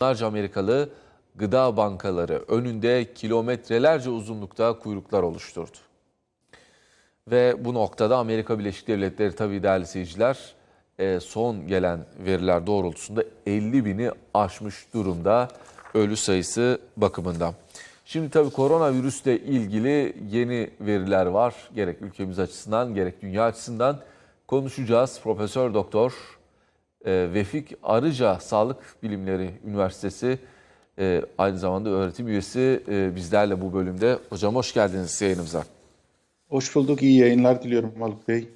Milyonlarca Amerikalı gıda bankaları önünde kilometrelerce uzunlukta kuyruklar oluşturdu. Ve bu noktada Amerika Birleşik Devletleri tabii değerli seyirciler e, son gelen veriler doğrultusunda 50 bini aşmış durumda ölü sayısı bakımından. Şimdi tabii koronavirüsle ilgili yeni veriler var. Gerek ülkemiz açısından gerek dünya açısından konuşacağız. Profesör Doktor Vefik Arıca Sağlık Bilimleri Üniversitesi e, aynı zamanda öğretim üyesi e, bizlerle bu bölümde. Hocam hoş geldiniz yayınımıza. Hoş bulduk. İyi yayınlar diliyorum Haluk Bey.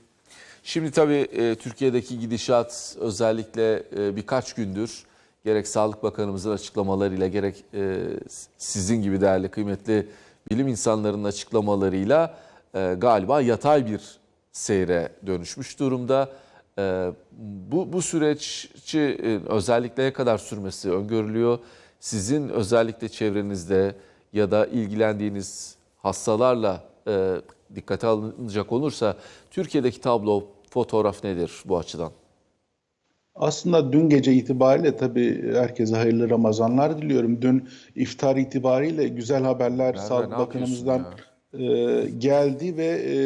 Şimdi tabii e, Türkiye'deki gidişat özellikle birkaç gündür gerek Sağlık Bakanımızın açıklamalarıyla gerek sizin gibi değerli kıymetli bilim insanlarının açıklamalarıyla galiba yatay bir seyre dönüşmüş durumda. E, bu, bu süreççi e, özellikle ne kadar sürmesi öngörülüyor? Sizin özellikle çevrenizde ya da ilgilendiğiniz hastalarla e, dikkate alınacak olursa Türkiye'deki tablo, fotoğraf nedir bu açıdan? Aslında dün gece itibariyle tabii herkese hayırlı Ramazanlar diliyorum. Dün iftar itibariyle güzel haberler Merve, Sağlık Bakanımızdan e, geldi ve e,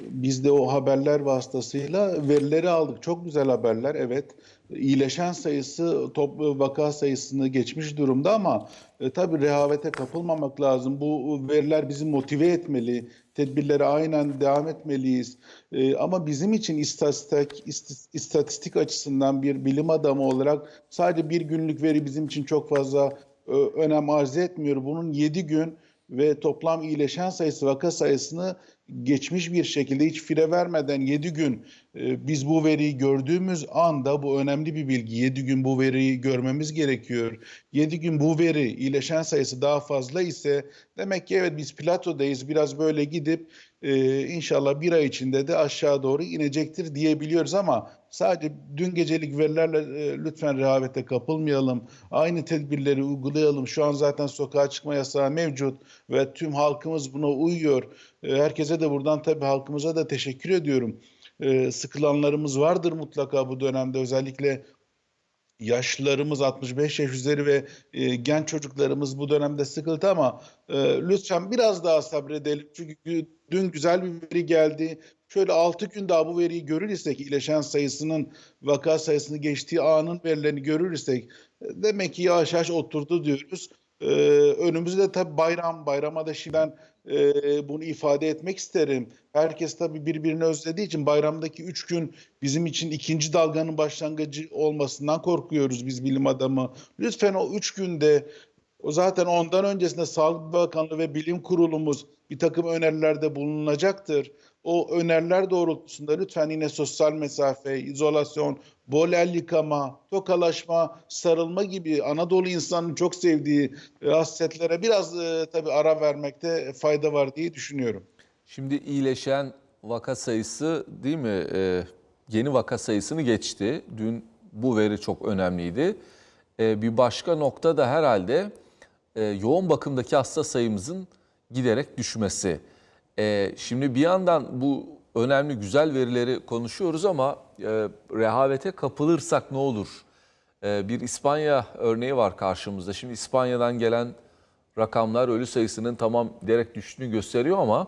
biz de o haberler vasıtasıyla verileri aldık. Çok güzel haberler evet. İyileşen sayısı top vaka sayısını geçmiş durumda ama e, tabii rehavete kapılmamak lazım. Bu veriler bizi motive etmeli. Tedbirlere aynen devam etmeliyiz. E, ama bizim için istatistik, ist- istatistik açısından bir bilim adamı olarak sadece bir günlük veri bizim için çok fazla e, önem arz etmiyor. Bunun 7 gün ve toplam iyileşen sayısı, vaka sayısını geçmiş bir şekilde hiç fire vermeden 7 gün e, biz bu veriyi gördüğümüz anda bu önemli bir bilgi. 7 gün bu veriyi görmemiz gerekiyor. 7 gün bu veri iyileşen sayısı daha fazla ise demek ki evet biz platodayız. Biraz böyle gidip e, inşallah bir ay içinde de aşağı doğru inecektir diyebiliyoruz ama sadece dün gecelik verilerle e, lütfen rehavete kapılmayalım. Aynı tedbirleri uygulayalım. Şu an zaten sokağa çıkma yasağı mevcut ve tüm halkımız buna uyuyor. E, herkese de buradan tabii halkımıza da teşekkür ediyorum. E, sıkılanlarımız vardır mutlaka bu dönemde özellikle yaşlılarımız 65 yaş üzeri ve e, genç çocuklarımız bu dönemde sıkıntı ama e, lütfen biraz daha sabredelim. Çünkü dün güzel bir veri geldi. Şöyle 6 gün daha bu veriyi görür isek, iyileşen sayısının vaka sayısını geçtiği anın verilerini görür isek e, demek ki yavaş yavaş oturdu diyoruz. E, önümüzde tabii bayram, bayrama da şimdiden e, bunu ifade etmek isterim. Herkes tabii birbirini özlediği için bayramdaki üç gün bizim için ikinci dalganın başlangıcı olmasından korkuyoruz biz bilim adamı. Lütfen o üç günde o zaten ondan öncesinde Sağlık Bakanlığı ve Bilim Kurulumuz bir takım önerilerde bulunacaktır. O öneriler doğrultusunda lütfen yine sosyal mesafe, izolasyon, bol el yıkama, tokalaşma, sarılma gibi Anadolu insanının çok sevdiği e, hasletlere biraz e, tabii ara vermekte fayda var diye düşünüyorum. Şimdi iyileşen vaka sayısı değil mi? Ee, yeni vaka sayısını geçti. Dün bu veri çok önemliydi. Ee, bir başka nokta da herhalde e, yoğun bakımdaki hasta sayımızın giderek düşmesi. Ee, şimdi bir yandan bu önemli güzel verileri konuşuyoruz ama e, rehavete kapılırsak ne olur? Ee, bir İspanya örneği var karşımızda. Şimdi İspanya'dan gelen rakamlar ölü sayısının tamam giderek düştüğünü gösteriyor ama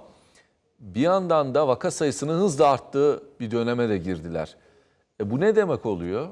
bir yandan da vaka sayısının hızla arttığı bir döneme de girdiler. E bu ne demek oluyor?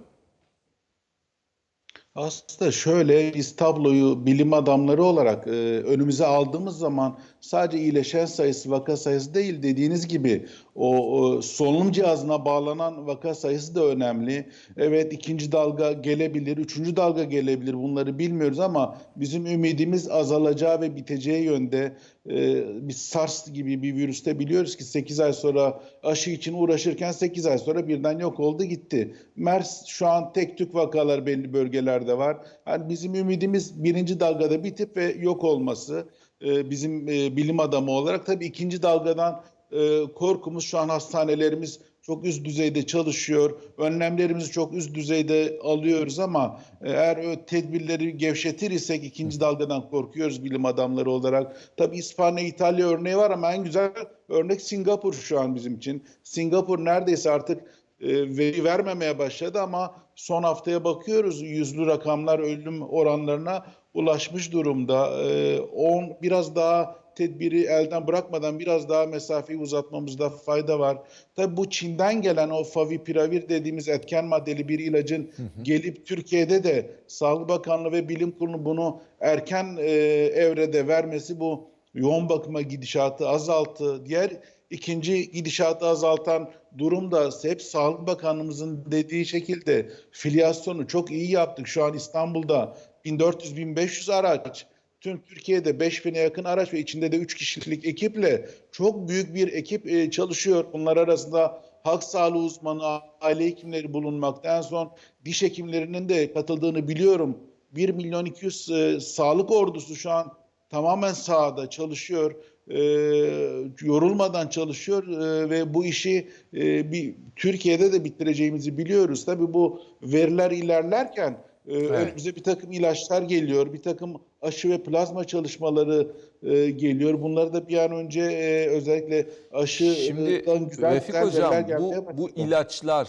Aslında şöyle biz tabloyu bilim adamları olarak e, önümüze aldığımız zaman sadece iyileşen sayısı vaka sayısı değil dediğiniz gibi o, o solunum cihazına bağlanan vaka sayısı da önemli. Evet ikinci dalga gelebilir, üçüncü dalga gelebilir bunları bilmiyoruz ama bizim ümidimiz azalacağı ve biteceği yönde. E, biz SARS gibi bir virüste biliyoruz ki 8 ay sonra aşı için uğraşırken 8 ay sonra birden yok oldu gitti. MERS şu an tek tük vakalar belli bölgelerde var. Yani bizim ümidimiz birinci dalgada bitip ve yok olması. E, bizim e, bilim adamı olarak tabii ikinci dalgadan e, korkumuz şu an hastanelerimiz çok üst düzeyde çalışıyor. Önlemlerimizi çok üst düzeyde alıyoruz ama eğer o tedbirleri gevşetir isek ikinci dalgadan korkuyoruz bilim adamları olarak. Tabii İspanya, İtalya örneği var ama en güzel örnek Singapur şu an bizim için. Singapur neredeyse artık e, veri vermemeye başladı ama son haftaya bakıyoruz yüzlü rakamlar ölüm oranlarına ulaşmış durumda. Ee, on biraz daha tedbiri elden bırakmadan biraz daha mesafeyi uzatmamızda fayda var. Tabii bu Çin'den gelen o favipiravir dediğimiz etken maddeli bir ilacın gelip Türkiye'de de Sağlık Bakanlığı ve Bilim Kurulu bunu erken e, evrede vermesi bu yoğun bakıma gidişatı azalttı. Diğer ikinci gidişatı azaltan durum da hep Sağlık Bakanlığımızın dediği şekilde filyasyonu çok iyi yaptık. Şu an İstanbul'da 1400-1500 araç, tüm Türkiye'de 5000'e yakın araç ve içinde de 3 kişilik ekiple çok büyük bir ekip e, çalışıyor. Bunlar arasında halk sağlığı uzmanı, aile hekimleri bulunmakta. En son diş hekimlerinin de katıldığını biliyorum. 1 milyon 200 e, sağlık ordusu şu an tamamen sahada çalışıyor. E, yorulmadan çalışıyor e, ve bu işi e, bir Türkiye'de de bitireceğimizi biliyoruz. Tabii bu veriler ilerlerken e, önümüze bir takım ilaçlar geliyor, bir takım aşı ve plazma çalışmaları e, geliyor. Bunları da bir an önce e, özellikle aşıdan Şimdi güzel, Refik Hocam bu, bu ilaçlar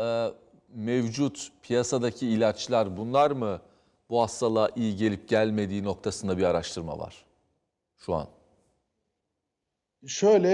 e, mevcut piyasadaki ilaçlar bunlar mı bu hastalığa iyi gelip gelmediği noktasında bir araştırma var şu an. Şöyle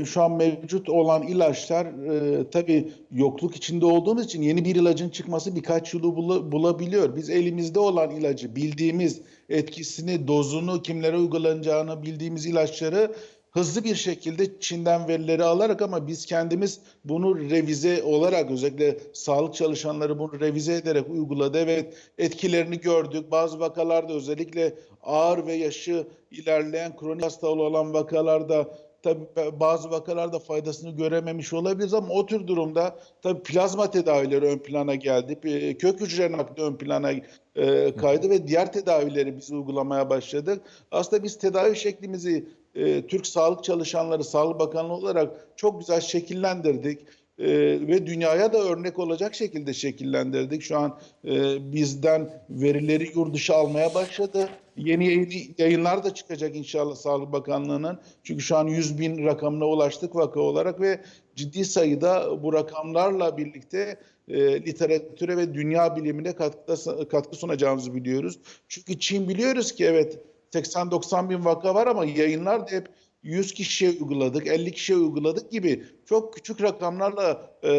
e, şu an mevcut olan ilaçlar e, tabii yokluk içinde olduğumuz için yeni bir ilacın çıkması birkaç yılı bula- bulabiliyor. Biz elimizde olan ilacı bildiğimiz etkisini, dozunu, kimlere uygulanacağını bildiğimiz ilaçları hızlı bir şekilde Çin'den verileri alarak ama biz kendimiz bunu revize olarak özellikle sağlık çalışanları bunu revize ederek uyguladı. Evet etkilerini gördük. Bazı vakalarda özellikle ağır ve yaşı ilerleyen kronik hastalığı olan vakalarda tabii bazı vakalarda faydasını görememiş olabiliriz ama o tür durumda tabii plazma tedavileri ön plana geldi. E, Kök hücre nakli ön plana e, kaydı ve diğer tedavileri biz uygulamaya başladık. Aslında biz tedavi şeklimizi e, Türk sağlık çalışanları, Sağlık Bakanlığı olarak çok güzel şekillendirdik. E, ve dünyaya da örnek olacak şekilde şekillendirdik. Şu an e, bizden verileri yurt dışı almaya başladı. Yeni yayın, yayınlar da çıkacak inşallah Sağlık Bakanlığı'nın. Çünkü şu an 100 bin rakamına ulaştık vaka olarak ve ciddi sayıda bu rakamlarla birlikte e, literatüre ve dünya bilimine katkıda, katkı sunacağımızı biliyoruz. Çünkü Çin biliyoruz ki evet 80-90 bin vaka var ama yayınlar da hep 100 kişiye uyguladık, 50 kişiye uyguladık gibi çok küçük rakamlarla e,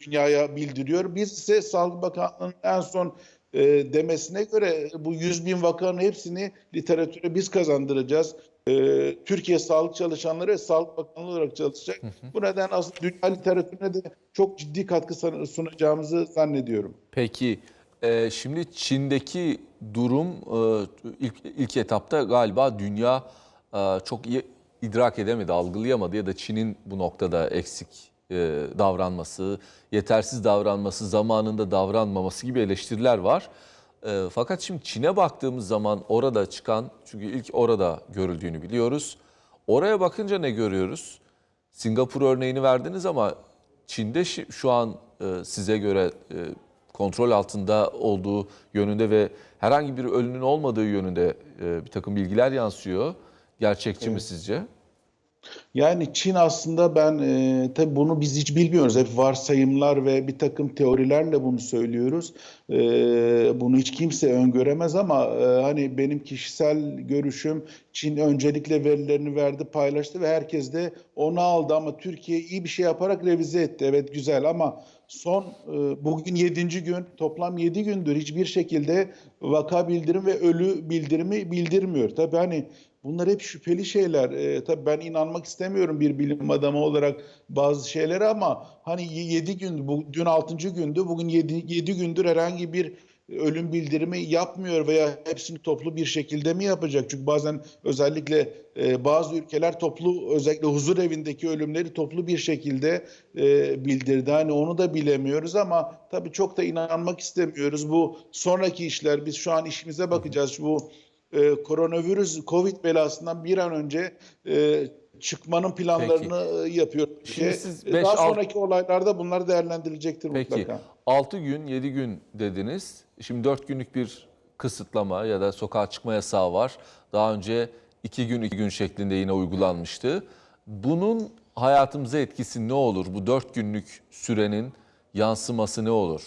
dünyaya bildiriyor. Biz ise Sağlık Bakanlığı'nın en son e, demesine göre bu 100 bin vakanın hepsini literatüre biz kazandıracağız. E, Türkiye sağlık çalışanları ve Sağlık Bakanlığı olarak çalışacak. Bu neden aslında dünya literatürüne de çok ciddi katkı sunacağımızı zannediyorum. Peki e, şimdi Çin'deki durum e, ilk, ilk etapta galiba dünya e, çok iyi idrak edemedi, algılayamadı ya da Çin'in bu noktada eksik e, davranması, yetersiz davranması, zamanında davranmaması gibi eleştiriler var. E, fakat şimdi Çin'e baktığımız zaman orada çıkan, çünkü ilk orada görüldüğünü biliyoruz. Oraya bakınca ne görüyoruz? Singapur örneğini verdiniz ama Çin'de şu an e, size göre e, kontrol altında olduğu yönünde ve herhangi bir ölünün olmadığı yönünde e, bir takım bilgiler yansıyor. Gerçekçi mi sizce? Yani Çin aslında ben e, tabii bunu biz hiç bilmiyoruz. Hep varsayımlar ve bir takım teorilerle bunu söylüyoruz. E, bunu hiç kimse öngöremez ama e, hani benim kişisel görüşüm Çin öncelikle verilerini verdi, paylaştı ve herkes de onu aldı ama Türkiye iyi bir şey yaparak revize etti. Evet güzel ama son e, bugün 7. gün toplam 7 gündür hiçbir şekilde vaka bildirim ve ölü bildirimi bildirmiyor. Tabii hani Bunlar hep şüpheli şeyler. Ee, tabii ben inanmak istemiyorum bir bilim adamı olarak bazı şeylere ama hani 7 gün, bu, dün 6. gündü, bugün 7, 7 gündür herhangi bir ölüm bildirimi yapmıyor veya hepsini toplu bir şekilde mi yapacak? Çünkü bazen özellikle e, bazı ülkeler toplu özellikle huzur evindeki ölümleri toplu bir şekilde e, bildirdi. Hani onu da bilemiyoruz ama tabii çok da inanmak istemiyoruz. Bu sonraki işler biz şu an işimize bakacağız. Bu e, koronavirüs Covid belasından bir an önce e, çıkmanın planlarını e, yapıyor. Şimdi siz e, beş, daha alt- sonraki olaylarda bunlar değerlendirilecektir Peki mutlaka. 6 gün 7 gün dediniz. Şimdi 4 günlük bir kısıtlama ya da sokağa çıkma yasağı var. Daha önce 2 gün 2 gün şeklinde yine uygulanmıştı. Bunun hayatımıza etkisi ne olur? Bu 4 günlük sürenin yansıması ne olur?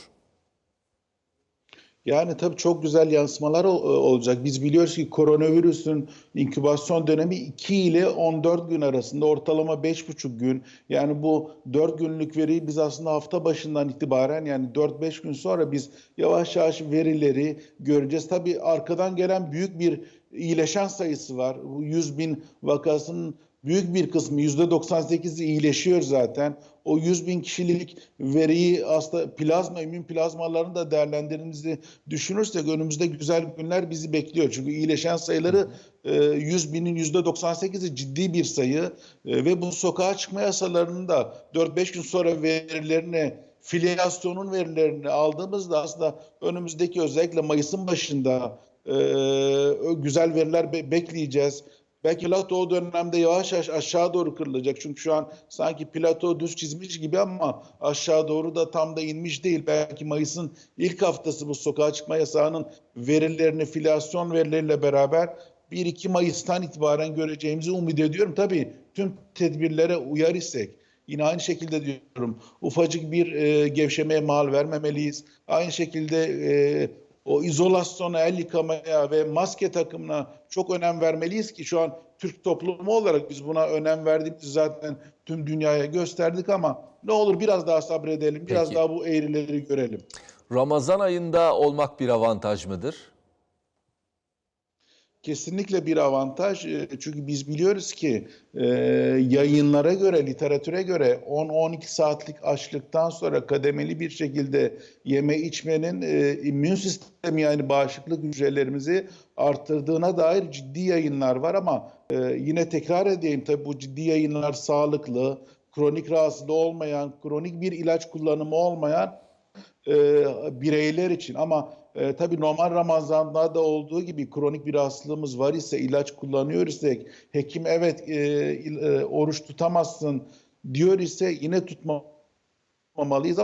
Yani tabii çok güzel yansımalar ol- olacak. Biz biliyoruz ki koronavirüsün inkübasyon dönemi 2 ile 14 gün arasında ortalama 5,5 gün. Yani bu 4 günlük veriyi biz aslında hafta başından itibaren yani 4-5 gün sonra biz yavaş yavaş verileri göreceğiz. Tabii arkadan gelen büyük bir iyileşen sayısı var. Bu 100 bin vakasının büyük bir kısmı %98'i iyileşiyor zaten. O 100 bin kişilik veriyi aslında plazma, immün plazmalarını da değerlendirdiğimizi düşünürsek önümüzde güzel günler bizi bekliyor. Çünkü iyileşen sayıları e, 100 binin %98'i ciddi bir sayı E, ve bu sokağa çıkma yasalarının da 4-5 gün sonra verilerini filyasyonun verilerini aldığımızda aslında önümüzdeki özellikle Mayıs'ın başında e, güzel veriler be- bekleyeceğiz. Belki plato o dönemde yavaş yavaş aşağı doğru kırılacak. Çünkü şu an sanki plato düz çizmiş gibi ama aşağı doğru da tam da inmiş değil. Belki Mayıs'ın ilk haftası bu sokağa çıkma yasağının verilerini, filyasyon verileriyle beraber 1-2 Mayıs'tan itibaren göreceğimizi umut ediyorum. Tabii tüm tedbirlere uyar isek Yine aynı şekilde diyorum ufacık bir e, gevşemeye mal vermemeliyiz. Aynı şekilde e, o izolasyona, el yıkamaya ve maske takımına çok önem vermeliyiz ki şu an Türk toplumu olarak biz buna önem verdiğimizi zaten tüm dünyaya gösterdik ama ne olur biraz daha sabredelim, biraz Peki. daha bu eğrileri görelim. Ramazan ayında olmak bir avantaj mıdır? Kesinlikle bir avantaj. E, Çünkü biz biliyoruz ki e, yayınlara göre, literatüre göre 10-12 saatlik açlıktan sonra kademeli bir şekilde yeme içmenin e, immün sistemi yani bağışıklık hücrelerimizi arttırdığına dair ciddi yayınlar var ama e, yine tekrar edeyim tabii bu ciddi yayınlar sağlıklı, kronik rahatsızlığı olmayan, kronik bir ilaç kullanımı olmayan bireyler için ama e, tabii normal Ramazan'da da olduğu gibi kronik bir hastalığı var ise ilaç kullanıyor isek hekim evet e, e, oruç tutamazsın diyor ise yine tutmamalıyız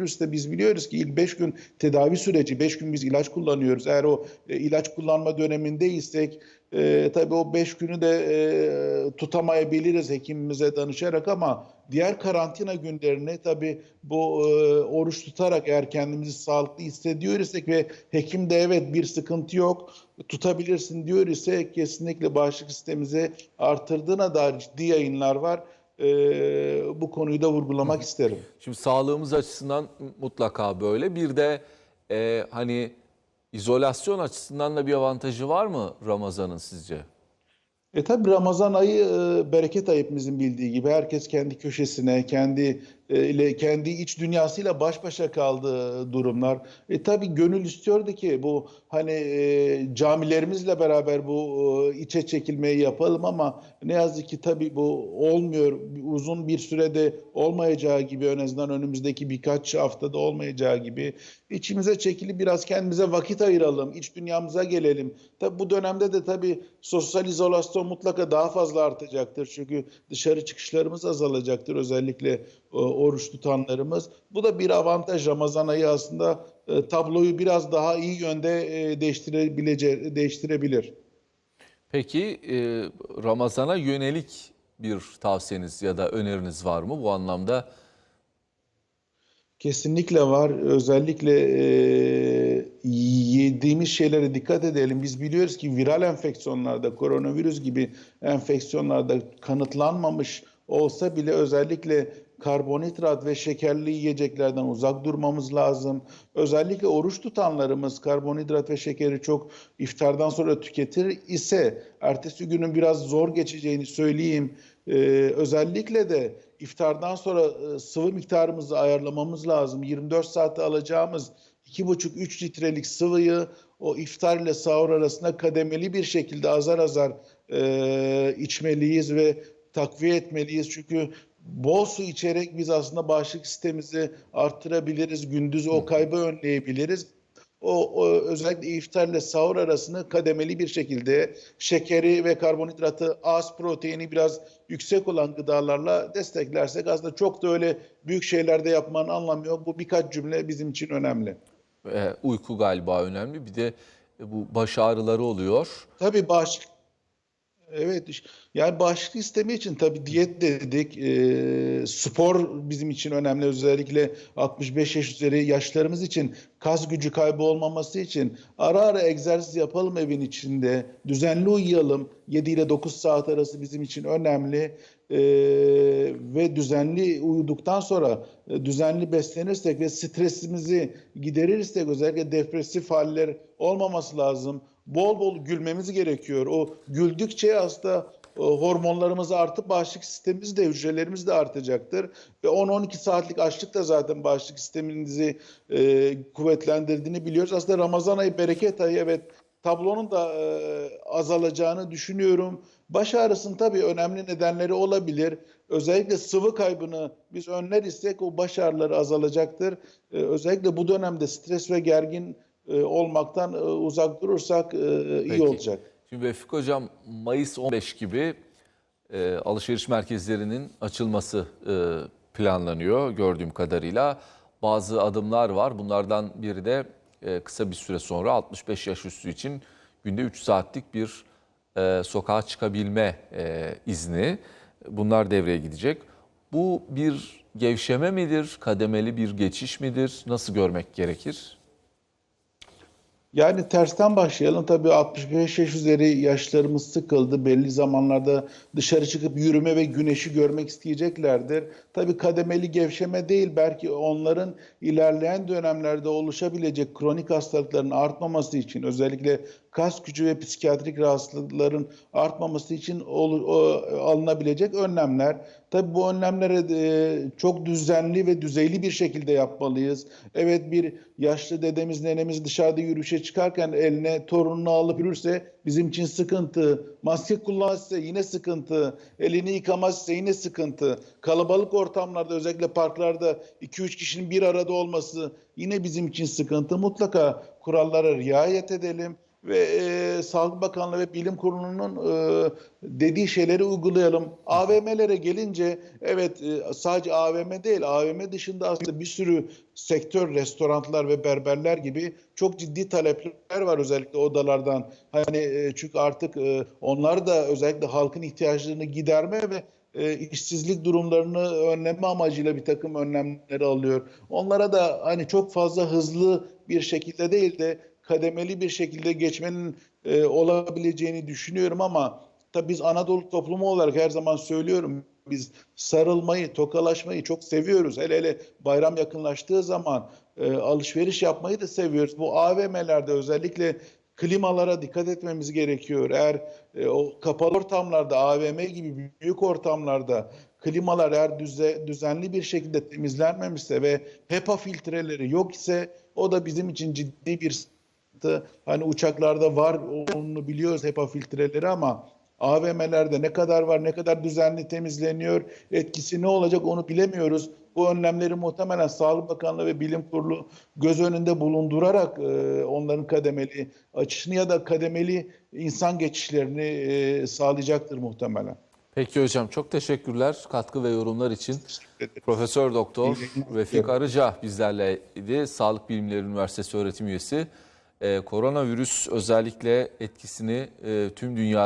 ama virüste biz biliyoruz ki ilk 5 gün tedavi süreci 5 gün biz ilaç kullanıyoruz. Eğer o e, ilaç kullanma dönemindeysek e, tabii o 5 günü de e, tutamayabiliriz hekimimize danışarak ama diğer karantina günlerini tabii bu e, oruç tutarak eğer kendimizi sağlıklı hissediyor ve hekim de evet bir sıkıntı yok tutabilirsin diyor ise kesinlikle bağışıklık sistemimizi artırdığına dair ciddi yayınlar var. E, bu konuyu da vurgulamak isterim. Şimdi sağlığımız açısından mutlaka böyle. Bir de e, hani izolasyon açısından da bir avantajı var mı Ramazan'ın sizce? E tabi Ramazan ayı e, bereket ayı hepimizin bildiği gibi herkes kendi köşesine, kendi ile kendi iç dünyasıyla baş başa kaldığı durumlar. E tabi gönül istiyordu ki bu hani e, camilerimizle beraber bu e, içe çekilmeyi yapalım ama ne yazık ki tabi bu olmuyor. Uzun bir sürede olmayacağı gibi en azından önümüzdeki birkaç haftada olmayacağı gibi içimize çekilip biraz kendimize vakit ayıralım, iç dünyamıza gelelim. Tabi bu dönemde de tabi sosyal izolasyon mutlaka daha fazla artacaktır. Çünkü dışarı çıkışlarımız azalacaktır özellikle e, oruç tutanlarımız. Bu da bir avantaj Ramazan ayı aslında e, tabloyu biraz daha iyi yönde e, değiştirebilece değiştirebilir. Peki e, Ramazan'a yönelik bir tavsiyeniz ya da öneriniz var mı bu anlamda? Kesinlikle var. Özellikle e, yediğimiz şeylere dikkat edelim. Biz biliyoruz ki viral enfeksiyonlarda, koronavirüs gibi enfeksiyonlarda kanıtlanmamış olsa bile özellikle karbonhidrat ve şekerli yiyeceklerden uzak durmamız lazım. Özellikle oruç tutanlarımız karbonhidrat ve şekeri çok iftardan sonra tüketir ise ertesi günün biraz zor geçeceğini söyleyeyim. Ee, özellikle de iftardan sonra e, sıvı miktarımızı ayarlamamız lazım. 24 saatte alacağımız 2,5-3 litrelik sıvıyı o iftar ile sahur arasında kademeli bir şekilde azar azar e, içmeliyiz ve takviye etmeliyiz. Çünkü bol su içerek biz aslında bağışıklık sistemimizi arttırabiliriz. Gündüz o kaybı önleyebiliriz. O, o özellikle iftar ile sahur arasını kademeli bir şekilde şekeri ve karbonhidratı az, proteini biraz yüksek olan gıdalarla desteklersek aslında çok da öyle büyük şeyler de yapmanın anlamı yok. Bu birkaç cümle bizim için önemli. E, uyku galiba önemli. Bir de bu baş ağrıları oluyor. Tabii bağışıklık Evet, yani bağışıklık sistemi için tabii diyet dedik, e, spor bizim için önemli. Özellikle 65 yaş üzeri yaşlarımız için kas gücü kaybı olmaması için ara ara egzersiz yapalım evin içinde, düzenli uyuyalım. 7 ile 9 saat arası bizim için önemli. E, ve düzenli uyuduktan sonra e, düzenli beslenirsek ve stresimizi giderirsek özellikle depresif haller olmaması lazım. Bol bol gülmemiz gerekiyor. O güldükçe aslında e, hormonlarımız artıp bağışıklık sistemimiz de hücrelerimiz de artacaktır. Ve 10-12 saatlik açlık da zaten bağışıklık sisteminizi e, kuvvetlendirdiğini biliyoruz. Aslında Ramazan ayı bereket ayı evet tablonun da e, azalacağını düşünüyorum. Baş ağrısının tabii önemli nedenleri olabilir. Özellikle sıvı kaybını biz önler isek o baş ağrıları azalacaktır. E, özellikle bu dönemde stres ve gergin e, olmaktan e, uzak durursak e, iyi Peki. olacak. Şimdi Vefik Hocam Mayıs 15 gibi e, alışveriş merkezlerinin açılması e, planlanıyor gördüğüm kadarıyla. Bazı adımlar var. Bunlardan biri de e, kısa bir süre sonra 65 yaş üstü için günde 3 saatlik bir e, sokağa çıkabilme e, izni. Bunlar devreye gidecek. Bu bir gevşeme midir? Kademeli bir geçiş midir? Nasıl görmek gerekir? Yani tersten başlayalım. Tabii 65 yaş üzeri yaşlarımız sıkıldı. Belli zamanlarda dışarı çıkıp yürüme ve güneşi görmek isteyeceklerdir. Tabii kademeli gevşeme değil, belki onların ilerleyen dönemlerde oluşabilecek kronik hastalıkların artmaması için, özellikle kas gücü ve psikiyatrik rahatsızlıkların artmaması için ol- o- alınabilecek önlemler. Tabii bu önlemleri e, çok düzenli ve düzeyli bir şekilde yapmalıyız. Evet bir yaşlı dedemiz nenemiz dışarıda yürüyüşe çıkarken eline torununu alıp yürürse bizim için sıkıntı. Maske kullanırsa yine sıkıntı. Elini yıkamazsa yine sıkıntı. Kalabalık ortamlarda özellikle parklarda 2-3 kişinin bir arada olması yine bizim için sıkıntı. Mutlaka kurallara riayet edelim ve e, Sağlık Bakanlığı ve Bilim Kurulu'nun e, dediği şeyleri uygulayalım. AVM'lere gelince evet e, sadece AVM değil AVM dışında aslında bir sürü sektör, restoranlar ve berberler gibi çok ciddi talepler var özellikle odalardan. Hani e, çünkü artık e, onlar da özellikle halkın ihtiyaçlarını giderme ve e, işsizlik durumlarını önleme amacıyla bir takım önlemleri alıyor. Onlara da hani çok fazla hızlı bir şekilde değil de kademeli bir şekilde geçmenin e, olabileceğini düşünüyorum ama tabii biz Anadolu toplumu olarak her zaman söylüyorum biz sarılmayı, tokalaşmayı çok seviyoruz. Hele hele bayram yakınlaştığı zaman e, alışveriş yapmayı da seviyoruz. Bu AVM'lerde özellikle klimalara dikkat etmemiz gerekiyor. Eğer e, o kapalı ortamlarda, AVM gibi büyük ortamlarda klimalar eğer düze, düzenli bir şekilde temizlenmemişse ve HEPA filtreleri yok ise o da bizim için ciddi bir sıkıntı. Hani uçaklarda var onu biliyoruz HEPA filtreleri ama AVM'lerde ne kadar var, ne kadar düzenli temizleniyor, etkisi ne olacak onu bilemiyoruz. Bu önlemleri muhtemelen Sağlık Bakanlığı ve Bilim Kurulu göz önünde bulundurarak e, onların kademeli açışını ya da kademeli insan geçişlerini e, sağlayacaktır muhtemelen. Peki hocam çok teşekkürler katkı ve yorumlar için. Profesör Doktor Vefik. Arıca bizlerleydi. Sağlık Bilimleri Üniversitesi öğretim üyesi. Ee, koronavirüs özellikle etkisini e, tüm dünya